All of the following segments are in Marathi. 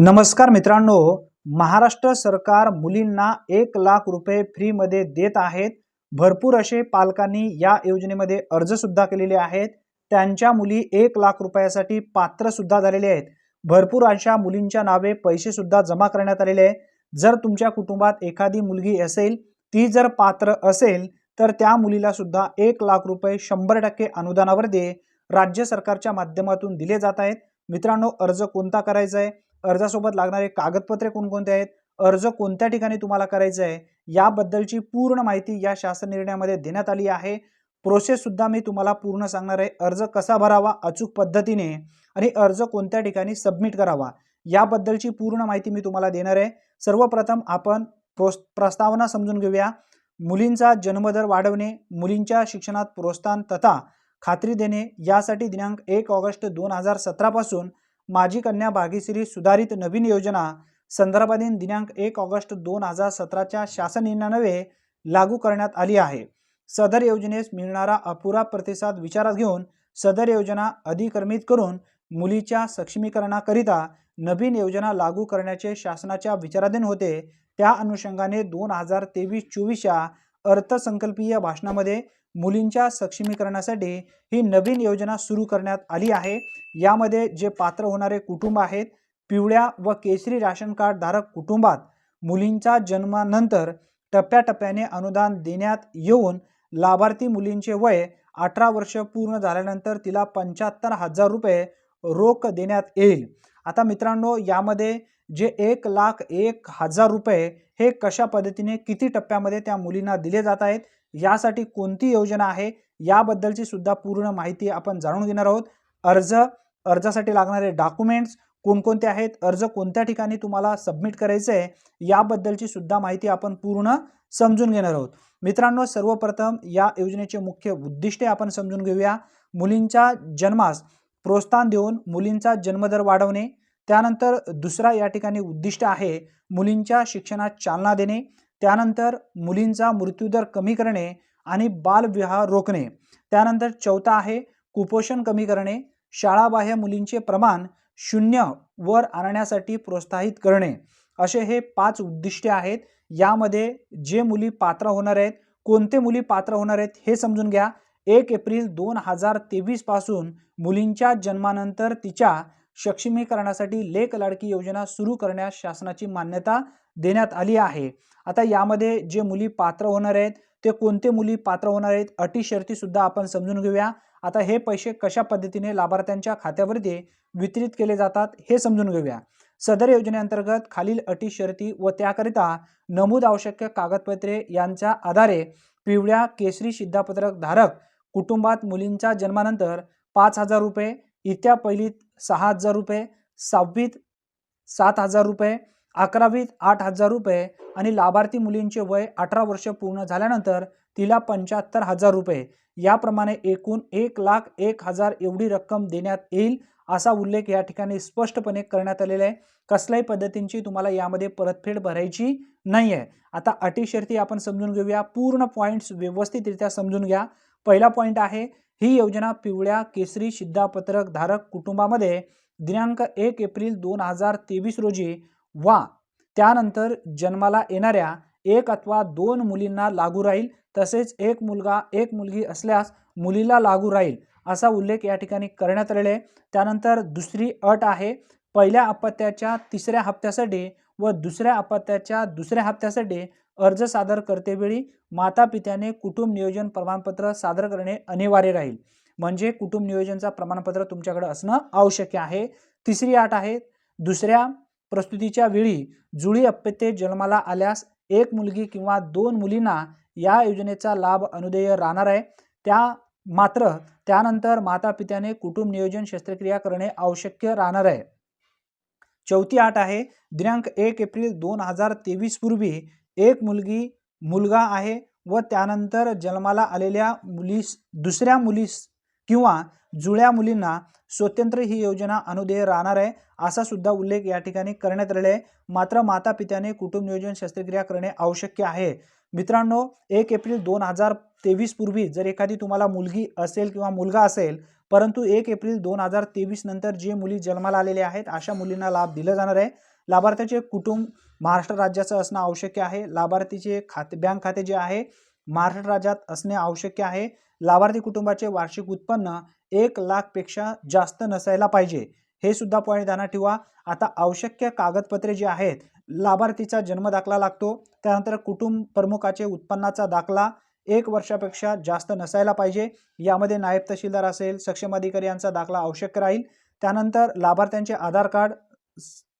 नमस्कार मित्रांनो महाराष्ट्र सरकार मुलींना एक लाख रुपये फ्रीमध्ये देत आहेत. भरपूर असे पालकांनी या योजनेमध्ये अर्ज सुद्धा केलेले आहेत. त्यांच्या मुली एक लाख रुपयासाठी पात्र सुद्धा झालेले आहेत. भरपूर अशा मुलींच्या नावे पैसे सुद्धा जमा करण्यात आलेले आहे जर तुमच्या कुटुंबात एखादी मुलगी असेल ती जर पात्र असेल तर त्या मुलीला सुद्धा एक लाख रुपये शंभर टक्के अनुदानावर दे. राज्य सरकारच्या माध्यमातून दिले जात आहेत. मित्रांनो अर्ज कोणता करायचा आहे? अर्जासोबत लागणारे कागदपत्रे कोणकोणते आहेत? अर्ज कोणत्या ठिकाणी तुम्हाला करायचं आहे? याबद्दलची पूर्ण माहिती या शासन निर्णयामध्ये देण्यात आली आहे. प्रोसेस सुद्धा मी तुम्हाला पूर्ण सांगणार आहे. अर्ज कसा भरावा? अचूक पद्धतीने. आणि अर्ज कोणत्या ठिकाणी सबमिट करावा? याबद्दलची पूर्ण माहिती मी तुम्हाला देणार आहे. सर्वप्रथम आपण प्रस्तावना समजून घेऊया. मुलींचा जन्मदर वाढवणे मुलींच्या शिक्षणात प्रोत्साहन तथा खात्री देणे यासाठी दिनांक एक ऑगस्ट दोन हजार सतरापासून माझी कन्या भाग्यश्री सुधारित नवीन योजना संदर्भाधीन दिनांक एक ऑगस्ट दोन हजार सतराच्या शासन निर्णयानवे लागू करण्यात आली आहे. सदर योजनेस मिळणारा अपुरा प्रतिसाद विचारात घेऊन सदर योजना अधिक्रमित करून मुलीच्या सक्षमीकरणाकरिता नवीन योजना लागू करण्याचे शासनाच्या विचाराधीन होते. त्या अनुषंगाने दोन हजार तेवीस चोवीसच्या अर्थसंकल्पीय भाषणामध्ये मुलींच्या सक्षमीकरणासाठी ही नवीन योजना सुरू करण्यात आली आहे. यामध्ये जे पात्र होणारे कुटुंब आहेत पिवळ्या व केसरी राशन कार्ड धारक कुटुंबात मुलींच्या जन्मानंतर टप्प्याटप्प्याने अनुदान देण्यात येऊन लाभार्थी मुलींचे वय अठरा वर्ष पूर्ण झाल्यानंतर तिला पंच्याहत्तर हजार रुपये रोख देण्यात येईल. आता मित्रांनो यामध्ये जे एक लाख एक हजार रुपये हे कशा पद्धतीने किती टप्प्यामध्ये त्या मुलींना दिले जात आहेत यासाठी कोणती योजना आहे याबद्दलची सुद्धा पूर्ण माहिती आपण जाणून घेणार आहोत. अर्ज अर्जासाठी लागणारे डॉक्युमेंट्स कोणकोणते आहेत अर्ज कोणत्या ठिकाणी तुम्हाला सबमिट करायचं आहे याबद्दलची सुद्धा माहिती आपण पूर्ण समजून घेणार आहोत. मित्रांनो सर्वप्रथम या योजनेचे मुख्य उद्दिष्टे आपण समजून घेऊया. मुलींच्या जन्मास प्रोत्साहन देऊन मुलींचा जन्मदर वाढवणे त्यानंतर दुसरा या ठिकाणी उद्दिष्ट आहे मुलींच्या शिक्षणात चालना देणे त्यानंतर मुलींचा मृत्यूदर कमी करणे आणि बालविवाह रोखणे. त्यानंतर चौथा आहे कुपोषण कमी करणे शाळाबाह्य मुलींचे प्रमाण शून्य वर आणण्यासाठी प्रोत्साहित करणे. असे हे पाच उद्दिष्टे आहेत. यामध्ये जे मुली पात्र होणार आहेत कोणते मुली पात्र होणार आहेत हे समजून घ्या. एक एप्रिल दोन हजार तेवीसपासून मुलींच्या जन्मानंतर तिच्या सक्षमीकरणासाठी लेख लाडकी योजना सुरू करण्यास शासनाची मान्यता देण्यात आली आहे. आता यामध्ये जे मुली पात्र होणार आहेत ते कोणते मुली पात्र होणार आहेत अटी शर्ती सुद्धा आपण समजून घेऊया. आता हे पैसे कशा पद्धतीने लाभार्थ्यांच्या खात्यावरती वितरित केले जातात हे समजून घेऊया. सदर योजनेअंतर्गत खालील अटी शर्ती व त्याकरिता नमूद आवश्यक कागदपत्रे यांच्या आधारे पिवळ्या केसरी शिद्धापत्रक धारक कुटुंबात मुलींच्या जन्मानंतर पाच हजार रुपये इत्या पहिलीत सहा हजार रुपये सहावीत सात हजार रुपये अकरावीत आठ हजार रुपये आणि लाभार्थी मुलींचे वय अठरा वर्ष पूर्ण झाल्यानंतर तिला पंच्याहत्तर हजार रुपये. याप्रमाणे एकूण एक लाख एक हजार एवढी रक्कम देण्यात येईल असा उल्लेख या ठिकाणी स्पष्टपणे करण्यात आलेला आहे. कसल्याही पद्धतींची तुम्हाला यामध्ये परतफेड भरायची नाही आहे आता अटी शर्ती आपण समजून घेऊया. पूर्ण पॉईंट्स व्यवस्थितरित्या समजून घ्या. पहिला पॉईंट आहे ही योजना पिवळ्या केसरी शिद्धापत्रक धारक कुटुंबामध्ये दिनांक एक एप्रिल दोन हजार तेवीस रोजी वा त्यानंतर जन्माला येणाऱ्या एक अथवा दोन मुलींना लागू राहील तसेच एक मुलगा एक मुलगी असल्यास मुलीला लागू राहील असा उल्लेख या ठिकाणी करण्यात आलेला आहे. त्यानंतर दुसरी अट आहे पहिल्या अपत्याच्या तिसऱ्या हप्त्यासाठी व दुसऱ्या अपत्याच्या दुसऱ्या हप्त्यासाठी अर्ज सादर करतेवेळी माता पित्याने कुटुंब नियोजन प्रमाणपत्र सादर करणे अनिवार्य राहील. म्हणजे कुटुंब नियोजनचा प्रमाणपत्र तुमच्याकडे असणं आवश्यक आहे. तिसरी आठ आहे दुसऱ्या प्रस्तुतीच्या वेळी जुळी अपत्ये जन्माला आल्यास एक मुलगी किंवा दोन मुलींना या योजनेचा लाभ अनुदेय राहणार आहे. त्या मात्र त्यानंतर माता पित्याने कुटुंब नियोजन शस्त्रक्रिया करणे आवश्यक राहणार आहे. चौथी आठ आहे. दिनांक एक एप्रिल दोन हजार तेवीस पूर्वी एक मुलगी मुलगा आहे व त्यानंतर जन्माला आलेल्या मुलीस दुसऱ्या मुलीस किंवा जुळ्या मुलींना स्वतंत्र ही योजना अनुदेय राहणार आहे असा सुद्धा उल्लेख या ठिकाणी करण्यात आलेला आहे. मात्र माता पित्याने कुटुंब नियोजन शस्त्रक्रिया करणे आवश्यक आहे. मित्रांनो एक एप्रिल दोन हजार तेवीस पूर्वी जर एखादी तुम्हाला मुलगी असेल किंवा मुलगा असेल परंतु एक एप्रिल दोन हजार तेवीस नंतर जे मुली जन्माला आलेले आहेत अशा मुलींना लाभ दिला जाणार आहे. लाभार्थ्याचे कुटुंब महाराष्ट्र राज्याचं असणं आवश्यक आहे. लाभार्थीचे खाते बँक खाते जे आहे महाराष्ट्र राज्यात असणे आवश्यक आहे. लाभार्थी कुटुंबाचे वार्षिक उत्पन्न एक लाखपेक्षा जास्त नसायला पाहिजे. हे सुद्धा पॉईंट ध्यानात ठेवा. आता आवश्यक कागदपत्रे जी आहेत लाभार्थीचा जन्म दाखला लागतो. त्यानंतर कुटुंब प्रमुखाचे उत्पन्नाचा दाखला एक वर्षापेक्षा जास्त नसायला पाहिजे. यामध्ये नायब तहसीलदार असेल सक्षम अधिकारी यांचा दाखला आवश्यक राहील. त्यानंतर लाभार्थ्यांचे आधार कार्ड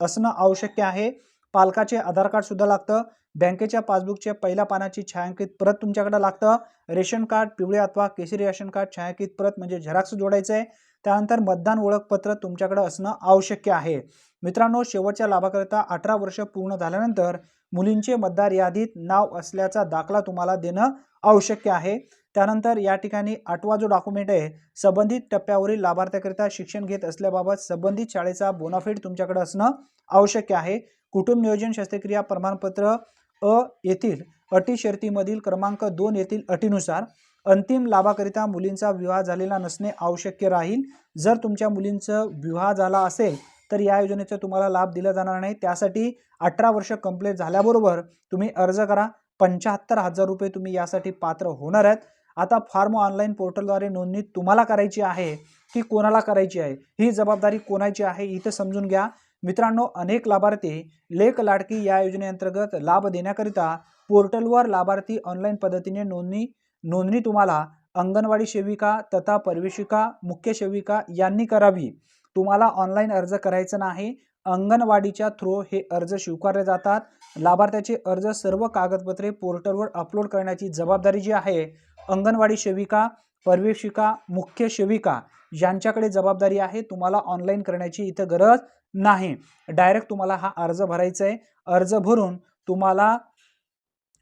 असणं आवश्यक आहे. पालकाचे आधार कार्ड सुद्धा लागतं. बँकेच्या पासबुकच्या पहिल्या पानाची छायांकित प्रत तुमच्याकडे लागतं. रेशन कार्ड पिवळे अथवा केसरी रेशन कार्ड छायांकित प्रत म्हणजे झेरॉक्स जोडायचं आहे त्यानंतर मतदान ओळखपत्र तुमच्याकडे असणं आवश्यक आहे. मित्रांनो शेवटच्या लाभाकरिता अठरा वर्ष पूर्ण झाल्यानंतर मुलींचे मतदार यादीत नाव असल्याचा दाखला तुम्हाला देणं आवश्यक आहे. त्यानंतर या ठिकाणी आठवा जो डॉक्युमेंट आहे संबंधित टप्प्यावरील लाभार्थ्याकरिता शिक्षण घेत असल्याबाबत संबंधित शाळेचा बोनाफिड तुमच्याकडे असणं आवश्यक आहे. कुटुंब नियोजन शस्त्रक्रिया प्रमाणपत्र अ येथील अटी शर्तीमधील क्रमांक दोन येथील अटीनुसार अंतिम लाभाकरिता मुलींचा विवाह झालेला नसणे आवश्यक राहील. जर तुमच्या मुलींचं विवाह झाला असेल तर या योजनेचा तुम्हाला लाभ दिला जाणार नाही. त्यासाठी अठरा वर्ष कंप्लीट झाल्याबरोबर तुम्ही अर्ज करा. पंच्याहत्तर हजार रुपये तुम्ही यासाठी पात्र होणार आहेत. आता फार्म ऑनलाईन पोर्टलद्वारे नोंदणी तुम्हाला करायची आहे की कोणाला करायची आहे? ही जबाबदारी कोणाची आहे? इथं समजून घ्या. मित्रांनो अनेक लाभार्थी लेख लाडकी या योजनेअंतर्गत लाभ देण्याकरिता पोर्टलवर लाभार्थी ऑनलाईन पद्धतीने नोंदणी नोंदणी तुम्हाला अंगणवाडी सेविका तथा परिवेशिका मुख्य सेविका यांनी करावी. तुम्हाला ऑनलाईन अर्ज करायचा नाही. अंगणवाडीच्या थ्रू हे अर्ज स्वीकारले जातात. लाभार्थ्याचे अर्ज सर्व कागदपत्रे पोर्टलवर अपलोड करण्याची जबाबदारी जी आहे अंगणवाडी सेविका परिवेशिका मुख्य सेविका यांच्याकडे जबाबदारी आहे. तुम्हाला ऑनलाईन करण्याची इथं गरज नाही. डायरेक्ट तुम्हाला हा अर्ज भरायचा आहे अर्ज भरून तुम्हाला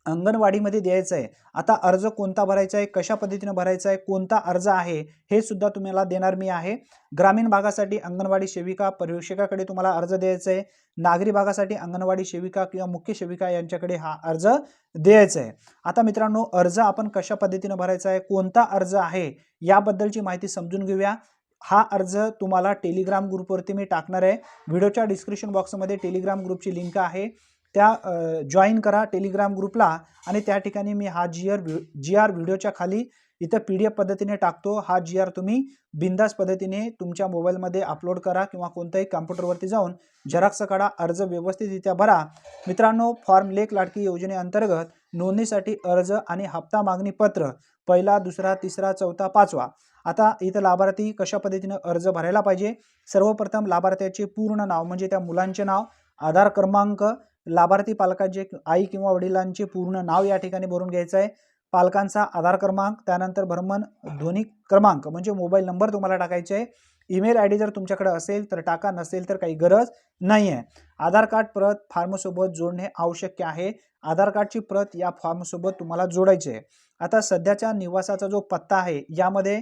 अंगणवाडीमध्ये द्यायचं आहे. आता अर्ज कोणता भरायचा आहे? कशा पद्धतीनं भरायचा आहे? कोणता अर्ज आहे? हे सुद्धा तुम्हाला देणार मी आहे. ग्रामीण भागासाठी अंगणवाडी सेविका पर्यवेक्षकाकडे तुम्हाला अर्ज द्यायचा आहे. नागरी भागासाठी अंगणवाडी सेविका किंवा मुख्य सेविका यांच्याकडे हा अर्ज द्यायचा आहे. आता मित्रांनो अर्ज आपण कशा पद्धतीनं भरायचा आहे? कोणता अर्ज आहे? याबद्दलची माहिती समजून घेऊया. हा अर्ज तुम्हाला टेलिग्राम ग्रुपवरती मी टाकणार आहे. व्हिडिओच्या डिस्क्रिप्शन बॉक्समध्ये टेलिग्राम ग्रुपची लिंक आहे. त्या जॉईन करा टेलिग्राम ग्रुपला आणि त्या ठिकाणी मी हा जी आर जी आर व्हिडिओच्या खाली इथं पी डी एफ पद्धतीने टाकतो. हा जी आर तुम्ही बिंदास पद्धतीने तुमच्या मोबाईलमध्ये अपलोड करा किंवा कोणत्याही कॉम्प्युटरवरती जाऊन झेरॉक्स काढा अर्ज व्यवस्थितरित्या भरा. मित्रांनो फॉर्म लेख लाडकी योजनेअंतर्गत नोंदणीसाठी अर्ज आणि हप्ता मागणी पत्र पहिला दुसरा तिसरा चौथा पाचवा. आता इथं लाभार्थी कशा पद्धतीनं अर्ज भरायला पाहिजे? सर्वप्रथम लाभार्थ्याचे पूर्ण नाव म्हणजे त्या मुलांचे नाव आधार क्रमांक लाभार्थी पालकाचे आई किंवा वडिलांचे पूर्ण नाव या ठिकाणी भरून घ्यायचं आहे. पालकांचा आधार क्रमांक त्यानंतर भ्रमण ध्वनी क्रमांक म्हणजे मोबाईल नंबर तुम्हाला टाकायचे आहे. ईमेल आय डी जर तुमच्याकडे असेल तर टाका नसेल तर काही गरज नाही आहे. आधार कार्ड प्रत फॉर्मसोबत जोडणे आवश्यक आहे. आधार कार्डची प्रत या फॉर्मसोबत तुम्हाला जोडायची आहे. आता सध्याच्या निवासाचा जो पत्ता आहे यामध्ये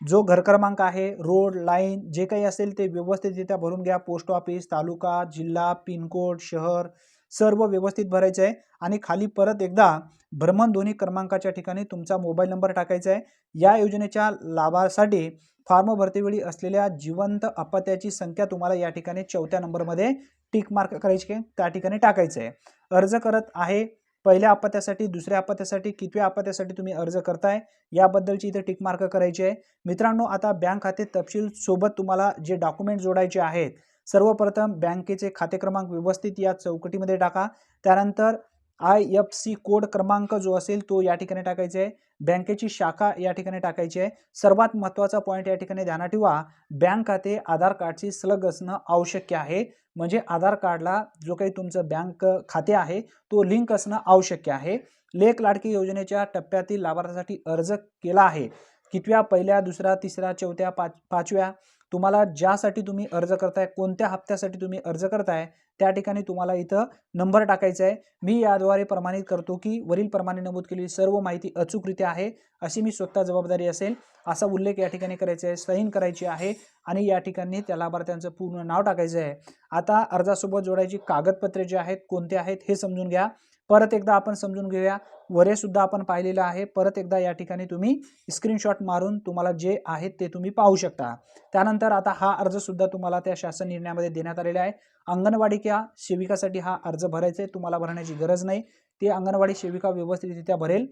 जो घर क्रमांक आहे रोड लाईन जे काही असेल ते व्यवस्थितरित्या भरून घ्या. पोस्ट ऑफिस तालुका जिल्हा पिनकोड शहर सर्व व्यवस्थित भरायचं आहे. आणि खाली परत एकदा भ्रमणध्वनी क्रमांकाच्या ठिकाणी तुमचा मोबाईल नंबर टाकायचा आहे. या योजनेच्या लाभासाठी फॉर्म भरतेवेळी असलेल्या जिवंत अपत्याची संख्या तुम्हाला या ठिकाणी चौथ्या नंबरमध्ये टिक मार्क करायची आहे. त्या ठिकाणी टाकायचं आहे. अर्ज करत आहे पहिल्या अपत्यासाठी दुसऱ्या अपत्यासाठी कितव्या अपत्यासाठी तुम्ही अर्ज करताय याबद्दलची इथे टिकमार्क करायची आहे. मित्रांनो आता बँक खाते तपशील सोबत तुम्हाला जे डॉक्युमेंट जोडायचे आहेत सर्वप्रथम बँकेचे खाते क्रमांक व्यवस्थित या चौकटीमध्ये टाका. त्यानंतर आय एफ सी कोड क्रमांक जो असेल तो या ठिकाणी टाकायचा आहे. बँकेची शाखा या ठिकाणी टाकायची आहे. सर्वात महत्त्वाचा पॉईंट या ठिकाणी ध्यानात ठेवा. बँक खाते आधार कार्डची सलग असणं आवश्यक आहे. म्हणजे आधार कार्डला जो काही तुमचं बँक खाते आहे तो लिंक असणं आवश्यक आहे. लेख लाडकी योजनेच्या टप्प्यातील लाभार्थ्यासाठी अर्ज केला आहे. कितव्या पहिल्या दुसऱ्या तिसऱ्या चौथ्या पाच पाचव्या? तुम्हाला ज्यासाठी तुम्ही अर्ज करताय कोणत्या हप्त्यासाठी तुम्ही अर्ज करताय त्या ठिकाणी तुम्हाला इथं नंबर टाकायचा आहे. मी याद्वारे प्रमाणित करतो की वरील प्रमाणे नमूद केलेली सर्व माहिती अचूकरित्या आहे अशी मी स्वतः जबाबदारी असेल. असा उल्लेख या ठिकाणी करायचा आहे सहीन करायची आहे. आणि या ठिकाणी त्या लाभार्थ्यांचं पूर्ण नाव टाकायचं आहे. आता अर्जासोबत जोडायची कागदपत्रे जे आहेत कोणते आहेत हे समजून घ्या. परत एकदा आपण समजून घेऊया. वरे सुद्धा आपण पाहिलेलं आहे. परत एकदा या ठिकाणी तुम्ही स्क्रीनशॉट मारून तुम्हाला जे आहेत ते तुम्ही पाहू शकता. त्यानंतर आता हा अर्ज सुद्धा तुम्हाला त्या शासन निर्णयामध्ये देण्यात आलेला आहे. अंगणवाडी किंवा सेविकासाठी हा अर्ज भरायचा आहे. तुम्हाला भरण्याची गरज नाही. ते अंगणवाडी सेविका व्यवस्थितरित्या भरेल.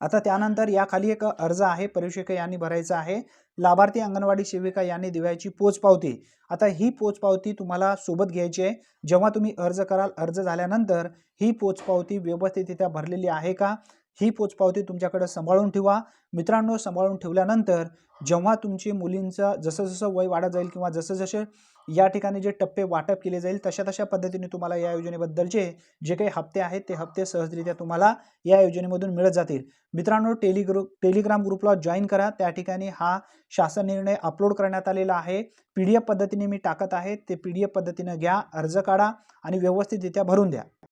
आता त्यानंतर याखाली एक अर्ज आहे परीक्षिका यांनी भरायचा आहे. लाभार्थी अंगणवाडी सेविका यांनी दिव्याची पोचपावती आता ही पोचपावती तुम्हाला सोबत घ्यायची आहे. जेव्हा तुम्ही अर्ज कराल अर्ज झाल्यानंतर ही पोचपावती व्यवस्थितरित्या भरलेली आहे का? ही पोचपावती तुमच्याकडे सांभाळून ठेवा. मित्रांनो सांभाळून ठेवल्यानंतर जेव्हा तुमची मुलींचं जसं जसं वय वाढत जाईल किंवा जसं जसे या ठिकाणी जे टप्पे वाटप केले जाईल तशा तशा पद्धतीने तुम्हाला या योजनेबद्दलचे जे काही हप्ते आहेत ते हप्ते सहजरित्या तुम्हाला या योजनेमधून मिळत जातील. मित्रांनो टेलिग्रु टेलिग्राम ग्रुपला जॉईन करा. त्या ठिकाणी हा शासन निर्णय अपलोड करण्यात आलेला आहे. पी डी एफ पद्धतीने मी टाकत आहे. ते पी डी एफ पद्धतीनं घ्या अर्ज काढा आणि व्यवस्थितरित्या भरून द्या.